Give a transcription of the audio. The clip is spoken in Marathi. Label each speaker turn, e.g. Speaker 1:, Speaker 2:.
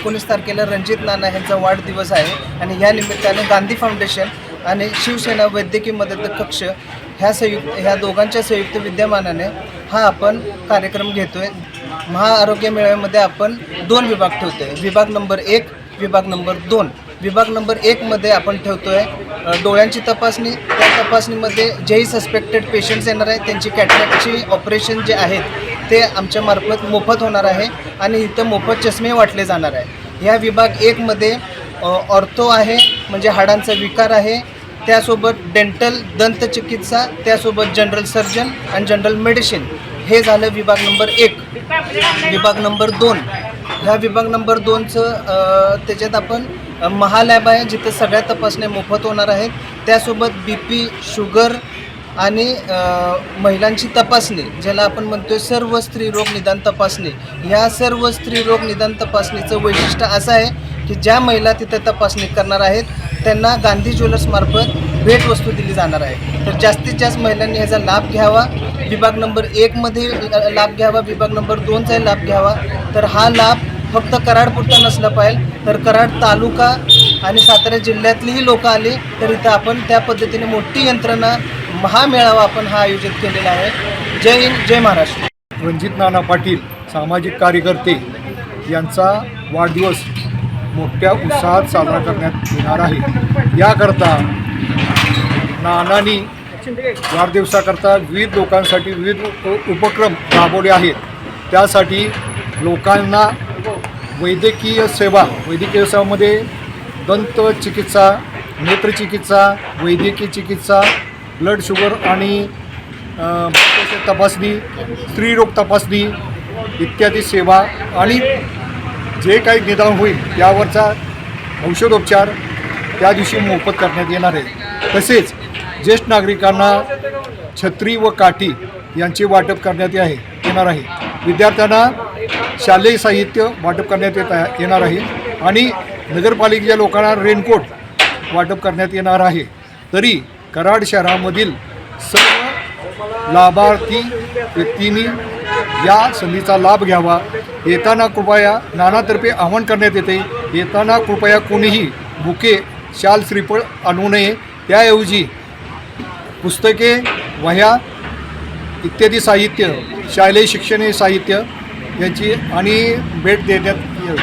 Speaker 1: एकोणीस तारखेला रणजित नाना यांचा वाढदिवस आहे आणि या निमित्ताने गांधी फाउंडेशन आणि शिवसेना वैद्यकीय मदत कक्ष ह्या संयुक्त ह्या दोघांच्या संयुक्त विद्यमानाने हा आपण कार्यक्रम घेतोय. महाआरोग्य मेळाव्यामध्ये आपण दोन विभाग ठेवतोय. विभाग नंबर एक विभाग नंबर दोन. विभाग नंबर एकमध्ये आपण ठेवतोय आहे डोळ्यांची तपासणी. त्या तपासणीमध्ये जेही सस्पेक्टेड पेशंट्स येणार आहेत त्यांची कॅटरॅक्टची ऑपरेशन जे आहेत ते आमच्या मार्फत मोफत होणार आहे आणि इथं मोफत चष्मे वाटले जाणार आहे. ह्या विभाग एकमध्ये ऑर्थो आहे म्हणजे हाडांचा विकार आहे. त्यासोबत डेंटल दंतचिकित्सा त्यासोबत जनरल सर्जन आणि जनरल मेडिसिन. हे झालं विभाग नंबर एक. विभाग नंबर दोन. ह्या विभाग नंबर दोनचं त्याच्यात आपण महालॅब आहे जिथं सगळ्या तपासण्या मोफत होणार आहेत. त्यासोबत बी पी शुगर आणि महिलांची तपासणी ज्याला आपण म्हणतोय सर्व स्त्रीरोग निदान तपासणी. या सर्व स्त्रीरोग निदान तपासणीचं वैशिष्ट्य असं आहे की ज्या महिला तिथे तपासणी करणार आहेत त्यांना गांधी ज्वेलर्समार्फत भेटवस्तू दिली जाणार आहे. तर जास्तीत जास्त महिलांनी ह्याचा लाभ घ्यावा. विभाग नंबर एकमध्ये लाभ घ्यावा. विभाग नंबर दोनचाही लाभ घ्यावा. तर हा लाभ फक्त कराडपुरता नसला पाहिजे. तर कराड तालुका आणि सातारा जिल्ह्यातलीही लोक आली तर इथं आपण त्या पद्धतीने मोठी यंत्रणा महामेळावा आपण हा आयोजित केलेला आहे. जय हिंद जय महाराष्ट्र.
Speaker 2: रणजित नाना पाटील सामाजिक कार्यकर्ते यांचा वाढदिवस मोठ्या उत्साहात साजरा करण्यात येणार आहे. याकरता नानांनी वाढदिवसाकरता विविध लोकांसाठी विविध उप- उपक्रम राबवले आहेत. त्यासाठी लोकांना वैद्यकीय सेवा वैद्यकीय सेवामध्ये दंत चिकित्सा नेत्रचिकित्सा वैद्यकीय चिकित्सा ब्लड शुगर आणि तपासणी स्त्रीरोग तपासणी इत्यादी सेवा आणि जे काही निदान होईल त्यावरचा औषधोपचार त्या दिवशी मोफत करण्यात येणार आहे. तसेच ज्येष्ठ नागरिकांना छत्री व काठी यांचे वाटप करण्यात आहे येणार आहे. विद्यार्थ्यांना शालेय साहित्य वाटप करण्यात येत येणार आहे. आणि नगरपालिकेच्या लोकांना रेनकोट वाटप करण्यात येणार आहे. तरी कराड शहरामधील सर्व लाभार्थी व्यक्तींनी या संधीचा लाभ घ्यावा. येताना कृपया नानातर्फे आवाहन करण्यात येते. येताना कृपया कोणीही बुके शाल श्रीफळ आणू नये. त्याऐवजी पुस्तके वह्या इत्यादी साहित्य शालेय शिक्षणीय साहित्य याची आणि भेट देण्यात येईल.